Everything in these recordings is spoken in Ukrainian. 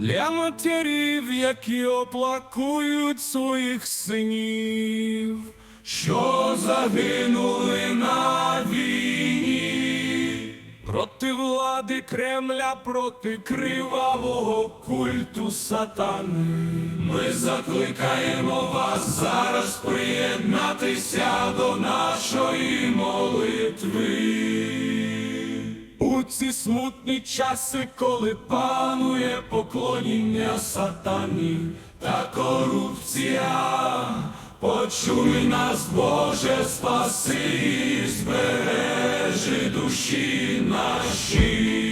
для матерів, які оплакують своїх синів, що загинули на війні, проти влади Кремля, проти кривавого культу сатани. Ми закликаємо вас зараз приєднатися до нашої молитви. У ці смутні часи, коли панує поклоніння сатані та корупція, почуй нас, Боже, спаси, збережи душі наші.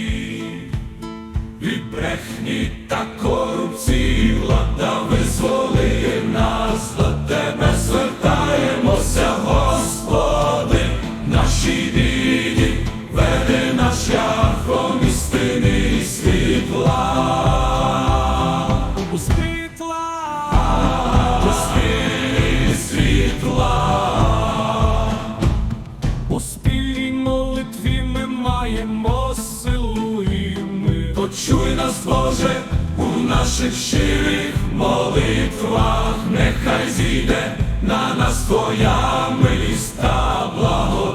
Від брехні та корупції світла, світ світла. У спільній молитві ми маємо силу і ми. Почуй нас, Боже, у наших щирих молитвах, нехай зійде на нас твоя милість та благодать.